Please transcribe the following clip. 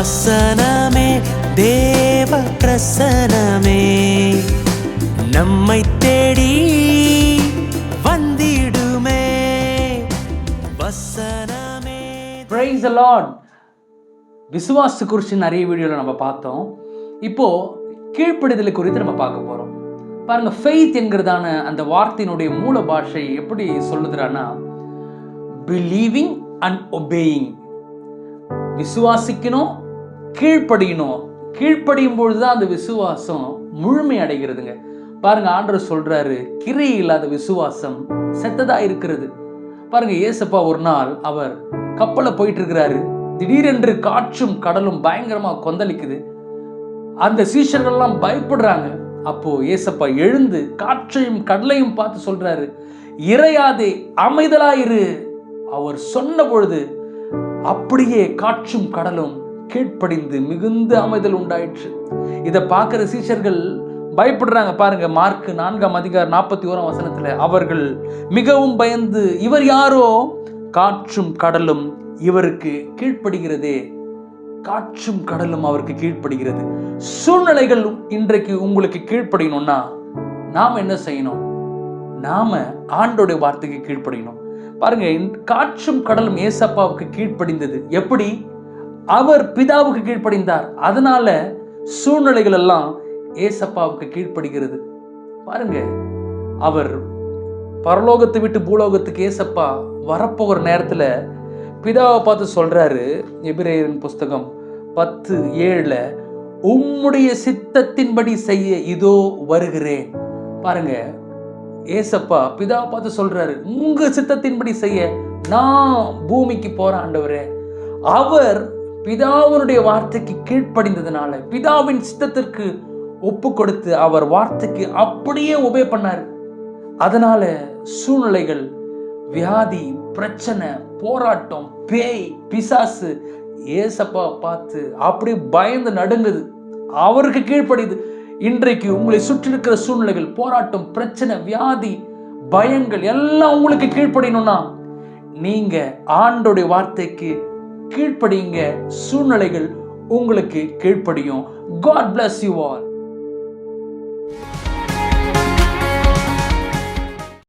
வசனமே தேவ பிரசனமே. நம்மை தேடி வந்திடுமே. வசனமே. பிரைஸ் லார்ட் விசுவாச குறித்து நிறைய வீடியோவில் நம்ம பார்த்தோம். இப்போ கீழ்ப்படுதலை குறித்து நம்ம பார்க்க போகிறோம் பாருங்க ஃபெய்த் என்கிறதான அந்த வார்த்தையினுடைய மூல பாஷை எப்படி சொல்லுதுறான்னா பிலீவிங் அண்ட் ஒபேயிங் விசுவாசிக்கணும் கீழ்ப்படியணும். கீழ்ப்படியும் பொழுது தான் அந்த விசுவாசம் முழுமை அடைகிறதுங்க. பாருங்க ஆண்டர் சொல்றாரு கிரை இல்லாத விசுவாசம் செத்ததா இருக்கிறது. பாருங்க ஏசப்பா ஒரு நாள் அவர் கப்பலை போயிட்டு இருக்கிறாரு திடீரென்று காற்றும் கடலும் பயங்கரமா கொந்தளிக்குது. அந்த சீஷர்கள்லாம் பயப்படுறாங்க. அப்போ ஏசப்பா எழுந்து காற்றையும் கடலையும் பார்த்து சொல்றாரு இறையாதே அமைதலாயிரு. அவர் சொன்ன பொழுது அப்படியே காற்றும் கடலும் கீழ்ப்படிந்து மிகுந்த அமைதல் உண்டாயிற்று. இதை பார்க்குற சீஷர்கள் பயப்படுறாங்க. பாருங்க மார்க் நான்காம் அதிகார் நாற்பத்தி ஓராம் வசனத்துல அவர்கள் மிகவும் பயந்து இவர் யாரோ? காற்றும் கடலும் இவருக்கு கீழ்ப்படுகிறதே. காற்றும் கடலும் அவருக்கு கீழ்ப்படுகிறது. சூழ்நிலைகள் இன்றைக்கு உங்களுக்கு கீழ்ப்படியணும்னா நாம் என்ன செய்யணும்? நாம ஆண்டோடைய வார்த்தைக்கு கீழ்ப்படியணும். பாருங்க காற்றும் கடலும் ஏசப்பாவுக்கு கீழ்ப்படிந்தது. எப்படி? அவர் பிதாவுக்கு கீழ்ப்படிந்தார். அதனால சூழ்நிலைகள் எல்லாம் ஏசப்பாவுக்கு கீழ்ப்படுகிறது. பாருங்க அவர் பரலோகத்தை விட்டு பூலோகத்துக்கு ஏசப்பா வரப்போகிற நேரத்தில் பிதாவை பார்த்து சொல்றாரு எபிரேயரின் புஸ்தகம் பத்து ஏழில் உம்முடைய சித்தத்தின்படி செய்ய இதோ வருகிறேன். பாருங்க ஏசப்பா பிதாவை பார்த்து சொல்றாரு உங்க சித்தத்தின்படி செய்ய நான் பூமிக்கு போறேன் ஆண்டவரே. அவர் பிதாவினுடைய வார்த்தைக்கு கீழ்ப்படிந்ததுனால பிதாவின் சித்தத்திற்கு ஒப்பு கொடுத்து அவர் வார்த்தைக்கு அப்படியே உபே பண்ணார். அதனால சூழ்நிலைகள் வியாதி பிரச்சனை போராட்டம் பேய் பிசாசு ஏசப்பா பார்த்து அப்படியே பயந்து நடுங்குது. அவருக்கு கீழ்ப்படியுது. இன்றைக்கு உங்களை சுற்றி இருக்கிற சூழ்நிலைகள் போராட்டம் பிரச்சனை வியாதி பயங்கள் எல்லாம் உங்களுக்கு கீழ்ப்படியணும்னா நீங்க ஆண்டோடைய வார்த்தைக்கு கீழ்ப்படியுங்க சூழ்நிலைகள் உங்களுக்கு கீழ்ப்படியும். God bless you all